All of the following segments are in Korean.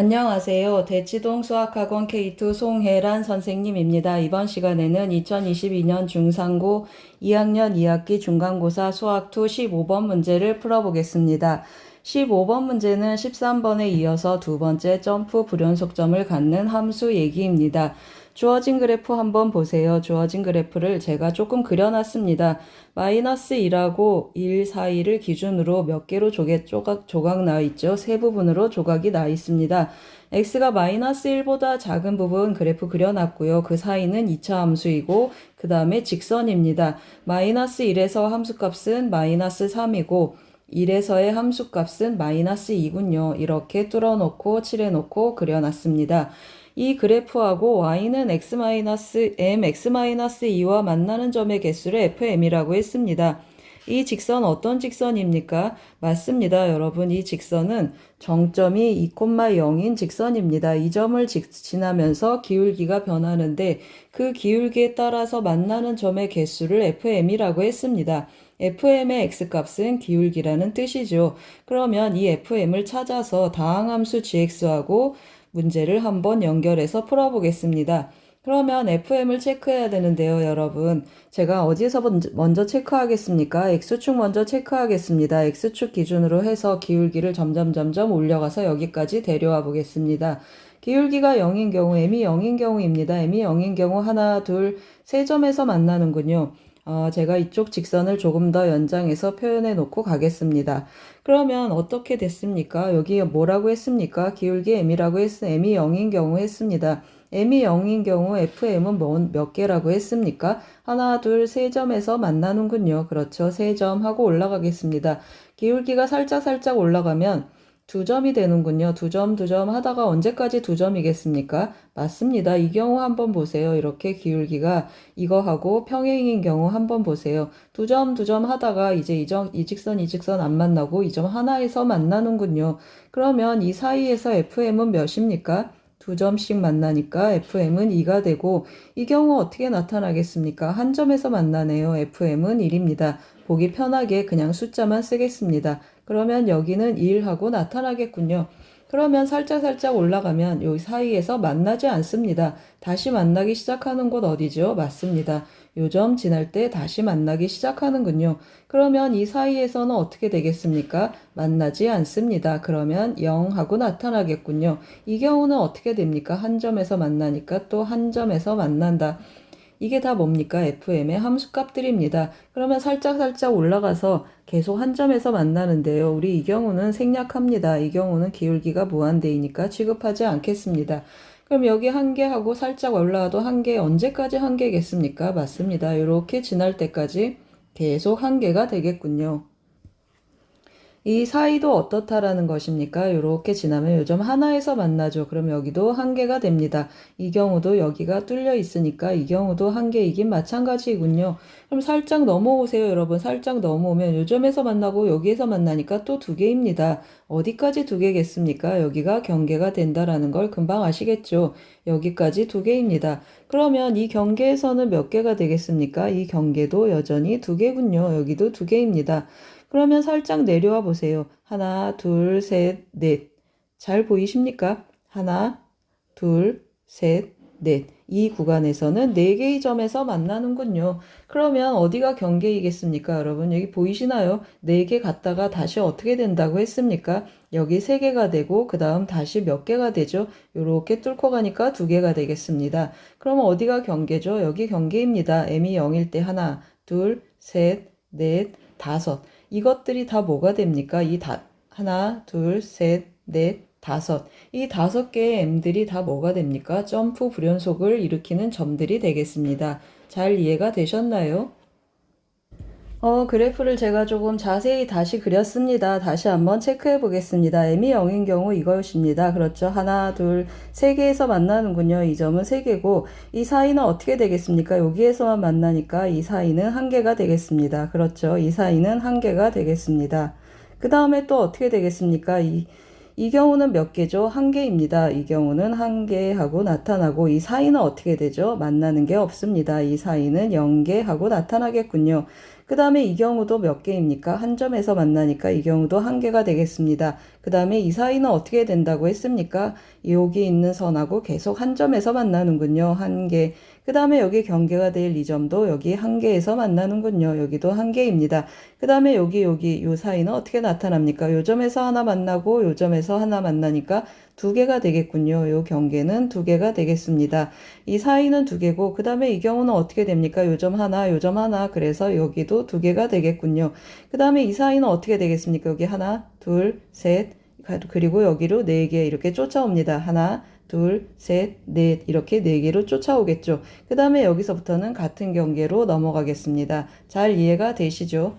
안녕하세요. 대치동 수학학원 K2 송혜란 선생님입니다. 이번 시간에는 2022년 중상고 2학년 2학기 중간고사 수학2 15번 문제를 풀어보겠습니다. 15번 문제는 13번에 이어서 두 번째 점프 불연속점을 갖는 함수 얘기입니다. 주어진 그래프 한번 보세요. 주어진 그래프를 제가 조금 그려놨습니다. 마이너스 2하고 1 사이를 기준으로 몇 개로 조개, 조각, 조각 나 있죠? 세 부분으로 조각이 나 있습니다. x가 마이너스 1보다 작은 부분 그래프 그려놨고요. 그 사이는 2차 함수이고 그 다음에 직선입니다. 마이너스 1에서 함수값은 마이너스 3이고 1에서의 함수값은 마이너스 2군요. 이렇게 뚫어놓고 칠해놓고 그려놨습니다. 이 그래프하고 y는 x-m, x-2와 만나는 점의 개수를 fm이라고 했습니다. 이 직선 어떤 직선입니까? 맞습니다. 여러분 이 직선은 정점이 2,0인 직선입니다. 이 점을 직- 지나면서 기울기가 변하는데 그 기울기에 따라서 만나는 점의 개수를 fm이라고 했습니다. fm의 x값은 기울기라는 뜻이죠. 그러면 이 fm을 찾아서 다항함수 gx하고 문제를 한번 연결해서 풀어보겠습니다. 그러면 FM을 체크해야 되는데요, 여러분. 제가 어디에서 먼저- 체크하겠습니까? X축 먼저 체크하겠습니다. X축 기준으로 해서 기울기를 점점 점점 올려가서 여기까지 데려와 보겠습니다. 기울기가 0인 경우, M이 0인 경우입니다. M이 0인 경우 하나, 둘, 세 점에서 만나는군요. 어, 제가 이쪽 직선을 조금 더 연장해서 표현해 놓고 가겠습니다. 그러면 어떻게 됐습니까? 여기 뭐라고 했습니까? 기울기 m이라고 했, m이 0인 경우 했습니다. m이 0인 경우 fm은 뭐, 몇 개라고 했습니까? 하나, 둘, 세 점에서 만나는군요. 그렇죠. 세 점 하고 올라가겠습니다. 기울기가 살짝 살짝 올라가면 두 점이 되는군요. 두 점, 두 점 하다가 언제까지 두 점이겠습니까? 맞습니다. 이 경우 한번 보세요. 이렇게 기울기가 이거하고 평행인 경우 한번 보세요. 두 점, 두 점 하다가 이제 이 점, 이 직선, 이 직선 안 만나고 이 점 하나에서 만나는군요. 그러면 이 사이에서 FM은 몇입니까? 두 점씩 만나니까 FM은 2가 되고 이 경우 어떻게 나타나겠습니까? 한 점에서 만나네요. FM은 1입니다. 보기 편하게 그냥 숫자만 쓰겠습니다. 그러면 여기는 1하고 나타나겠군요. 그러면 살짝살짝 올라가면 요 사이에서 만나지 않습니다. 다시 만나기 시작하는 곳 어디죠? 맞습니다. 요점 지날 때 다시 만나기 시작하는군요. 그러면 이 사이에서는 어떻게 되겠습니까? 만나지 않습니다. 그러면 0하고 나타나겠군요. 이 경우는 어떻게 됩니까? 한 점에서 만나니까 또 한 점에서 만난다. 이게 다 뭡니까? FM의 함수값들입니다. 그러면 살짝살짝 올라가서 계속 한 점에서 만나는데요. 우리 이 경우는 생략합니다. 이 경우는 기울기가 무한대이니까 취급하지 않겠습니다. 그럼 여기 한 개 하고 살짝 올라와도 한 개 언제까지 한 개겠습니까? 맞습니다. 이렇게 지날 때까지 계속 한 개가 되겠군요. 이 사이도 어떻다라는 것입니까? 이렇게 지나면 요점 하나에서 만나죠. 그럼 여기도 한 개가 됩니다. 이 경우도 여기가 뚫려 있으니까 이 경우도 한 개이긴 마찬가지이군요. 그럼 살짝 넘어오세요, 여러분. 살짝 넘어오면 요점에서 만나고 여기에서 만나니까 또 두 개입니다. 어디까지 두 개겠습니까? 여기가 경계가 된다라는 걸 금방 아시겠죠? 여기까지 두 개입니다. 그러면 이 경계에서는 몇 개가 되겠습니까? 이 경계도 여전히 두 개군요. 여기도 두 개입니다. 그러면 살짝 내려와 보세요. 하나, 둘, 셋, 넷. 잘 보이십니까? 하나, 둘, 셋, 넷. 이 구간에서는 네 개의 점에서 만나는군요. 그러면 어디가 경계이겠습니까, 여러분? 여기 보이시나요? 네개 갔다가 다시 어떻게 된다고 했습니까? 여기 세 개가 되고 그 다음 다시 몇 개가 되죠? 이렇게 뚫고 가니까 두 개가 되겠습니다. 그러면 어디가 경계죠? 여기 경계입니다. m이 0일 때 하나, 둘, 셋, 넷, 다섯. 이것들이 다 뭐가 됩니까? 이 다, 하나, 둘, 셋, 넷, 다섯. 이 다섯 개의 m들이 다 뭐가 됩니까? 점프 불연속을 일으키는 점들이 되겠습니다. 잘 이해가 되셨나요? 어, 그래프를 제가 조금 자세히 다시 그렸습니다. 다시 한번 체크해 보겠습니다. m이 0인 경우 이것입니다. 그렇죠. 하나, 둘, 세 개에서 만나는군요. 이 점은 세 개고, 이 사이는 어떻게 되겠습니까? 여기에서만 만나니까 이 사이는 한 개가 되겠습니다. 그렇죠. 이 사이는 한 개가 되겠습니다. 그 다음에 또 어떻게 되겠습니까? 이, 이 경우는 몇 개죠? 한 개입니다. 이 경우는 한 개 하고 나타나고 이 사이는 어떻게 되죠? 만나는 게 없습니다. 이 사이는 0개 하고 나타나겠군요. 그 다음에 이 경우도 몇 개입니까? 한 점에서 만나니까 이 경우도 한 개가 되겠습니다. 그 다음에 이 사이는 어떻게 된다고 했습니까? 여기 있는 선하고 계속 한 점에서 만나는군요. 한 개. 그 다음에 여기 경계가 될 이 점도 여기 한 개에서 만나는군요. 여기도 한 개입니다. 그 다음에 여기 여기 요 사이는 어떻게 나타납니까? 요 점에서 하나 만나고 요 점에서 하나 만나니까 두 개가 되겠군요. 요 경계는 두 개가 되겠습니다. 이 사이는 두 개고 그 다음에 이 경우는 어떻게 됩니까? 요점 하나, 요점 하나. 그래서 여기도 두 개가 되겠군요. 그 다음에 이 사이는 어떻게 되겠습니까? 여기 하나, 둘, 셋, 그리고 여기로 네 개 이렇게 쫓아옵니다. 하나, 둘, 셋, 넷 이렇게 네 개로 쫓아오겠죠. 그 다음에 여기서부터는 같은 경계로 넘어가겠습니다. 잘 이해가 되시죠?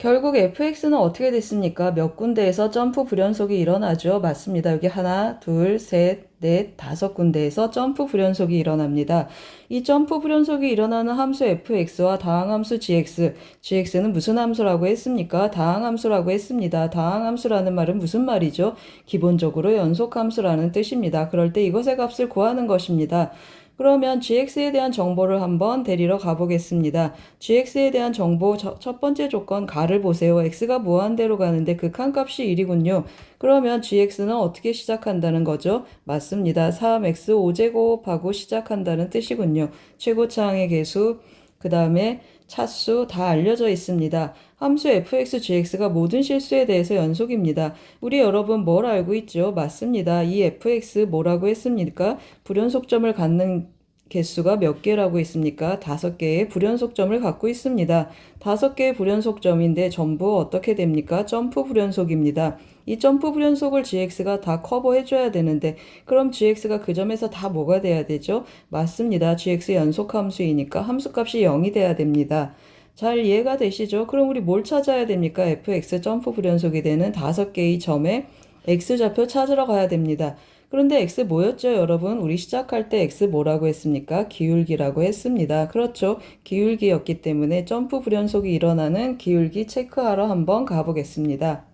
결국 fx는 어떻게 됐습니까? 몇 군데에서 점프 불연속이 일어나죠? 맞습니다. 여기 하나, 둘, 셋, 넷, 다섯 군데에서 점프 불연속이 일어납니다. 이 점프 불연속이 일어나는 함수 fx와 다항함수 gx, gx는 무슨 함수라고 했습니까? 다항함수라고 했습니다. 다항함수라는 말은 무슨 말이죠? 기본적으로 연속함수라는 뜻입니다. 그럴 때 이것의 값을 구하는 것입니다. 그러면 gx에 대한 정보를 한번 데리러 가보겠습니다. gx에 대한 정보 첫 번째 조건 가를 보세요. x가 무한대로 가는데 극한값이 1이군요. 그러면 gx는 어떻게 시작한다는 거죠? 맞습니다. 3x 5제곱하고 시작한다는 뜻이군요. 최고차항의 개수, 그 다음에 차수 다 알려져 있습니다. 함수 fx, gx가 모든 실수에 대해서 연속입니다. 우리 여러분 뭘 알고 있죠? 맞습니다. 이 fx 뭐라고 했습니까? 불연속점을 갖는 개수가 몇 개라고 했습니까? 다섯 개의 불연속점을 갖고 있습니다. 다섯 개의 불연속점인데 전부 어떻게 됩니까? 점프 불연속입니다. 이 점프 불연속을 gx가 다 커버해줘야 되는데 그럼 gx가 그 점에서 다 뭐가 돼야 되죠? 맞습니다. gx 연속 함수이니까 함수값이 0이 돼야 됩니다. 잘 이해가 되시죠? 그럼 우리 뭘 찾아야 됩니까? fx 점프 불연속이 되는 다섯 개의 점에 x좌표 찾으러 가야 됩니다. 그런데 x 뭐였죠, 여러분? 우리 시작할 때 x 뭐라고 했습니까? 기울기라고 했습니다. 그렇죠. 기울기였기 때문에 점프 불연속이 일어나는 기울기 체크하러 한번 가보겠습니다.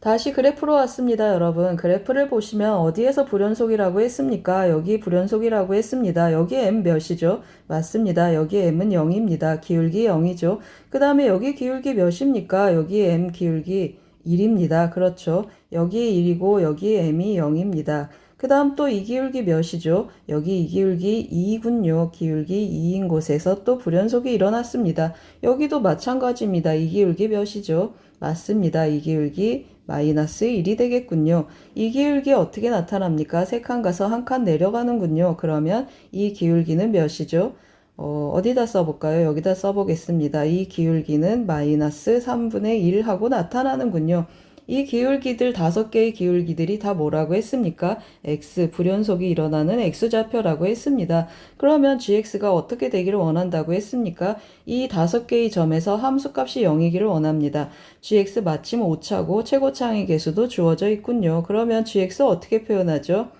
다시 그래프로 왔습니다, 여러분. 그래프를 보시면 어디에서 불연속이라고 했습니까? 여기 불연속이라고 했습니다. 여기 m 몇이죠? 맞습니다. 여기 m은 0입니다. 기울기 0이죠. 그 다음에 여기 기울기 몇입니까? 여기 m 기울기 1입니다. 그렇죠. 여기 1이고 여기 m이 0입니다. 그 다음 또 이 기울기 몇이죠? 여기 이 기울기 2군요. 기울기 2인 곳에서 또 불연속이 일어났습니다. 여기도 마찬가지입니다. 이 기울기 몇이죠? 맞습니다. 이 기울기 마이너스 1이 되겠군요. 이 기울기 어떻게 나타납니까? 세 칸 가서 한 칸 내려가는군요. 그러면 이 기울기는 몇이죠? 어, 어디다 써볼까요? 여기다 써보겠습니다. 이 기울기는 마이너스 3분의 1 하고 나타나는군요. 이 기울기들 다섯 개의 기울기들이 다 뭐라고 했습니까? x 불연속이 일어나는 x좌표라고 했습니다. 그러면 gx가 어떻게 되기를 원한다고 했습니까? 이 다섯 개의 점에서 함수값이 0이기를 원합니다. gx 마침 오차고 최고차항의 개수도 주어져 있군요. 그러면 gx 어떻게 표현하죠?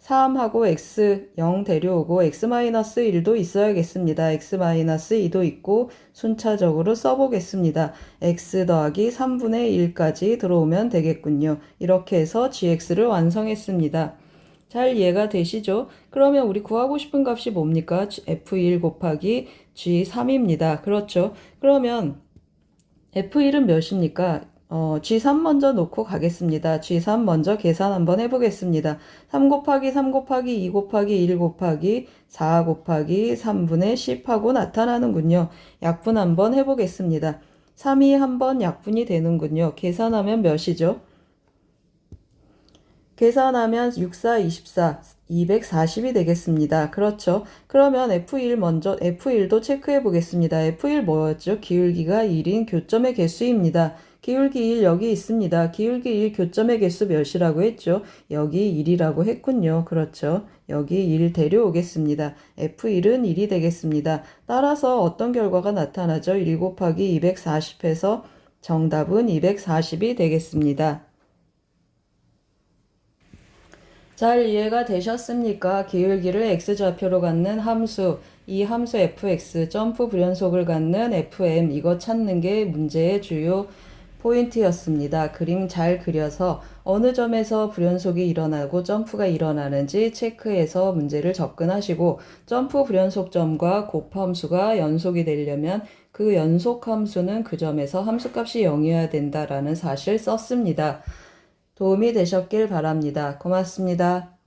3하고 x 0 데려오고 x-1도 있어야겠습니다. x-2도 있고 순차적으로 써보겠습니다. x 더하기 3분의 1까지 들어오면 되겠군요. 이렇게 해서 gx를 완성했습니다. 잘 이해가 되시죠? 그러면 우리 구하고 싶은 값이 뭡니까? f1 곱하기 g3입니다. 그렇죠? 그러면 f1은 몇입니까? 어, G3 먼저 놓고 가겠습니다. G3 먼저 계산 한번 해보겠습니다. 3 곱하기 3 곱하기 2 곱하기 1 곱하기 4 곱하기 3분의 10 하고 나타나는군요. 약분 한번 해보겠습니다. 3이 한번 약분이 되는군요. 계산하면 몇이죠? 계산하면 6, 4, 24, 240이 되겠습니다. 그렇죠. 그러면 F1 먼저 F1도 체크해 보겠습니다. F1 뭐였죠? 기울기가 1인 교점의 개수입니다. 기울기 1 여기 있습니다. 기울기 1 교점의 개수 몇이라고 했죠? 여기 1이라고 했군요. 그렇죠. 여기 1 데려오겠습니다. F1은 1이 되겠습니다. 따라서 어떤 결과가 나타나죠? 1 곱하기 240해서 정답은 240이 되겠습니다. 잘 이해가 되셨습니까? 기울기를 x좌표로 갖는 함수, 이 함수 fx, 점프 불연속을 갖는 fm, 이거 찾는 게 문제의 주요 포인트였습니다. 그림 잘 그려서 어느 점에서 불연속이 일어나고 점프가 일어나는지 체크해서 문제를 접근하시고 점프 불연속점과 곱함수가 연속이 되려면 그 연속 함수는 그 점에서 함수값이 0이어야 된다라는 사실 썼습니다. 도움이 되셨길 바랍니다. 고맙습니다.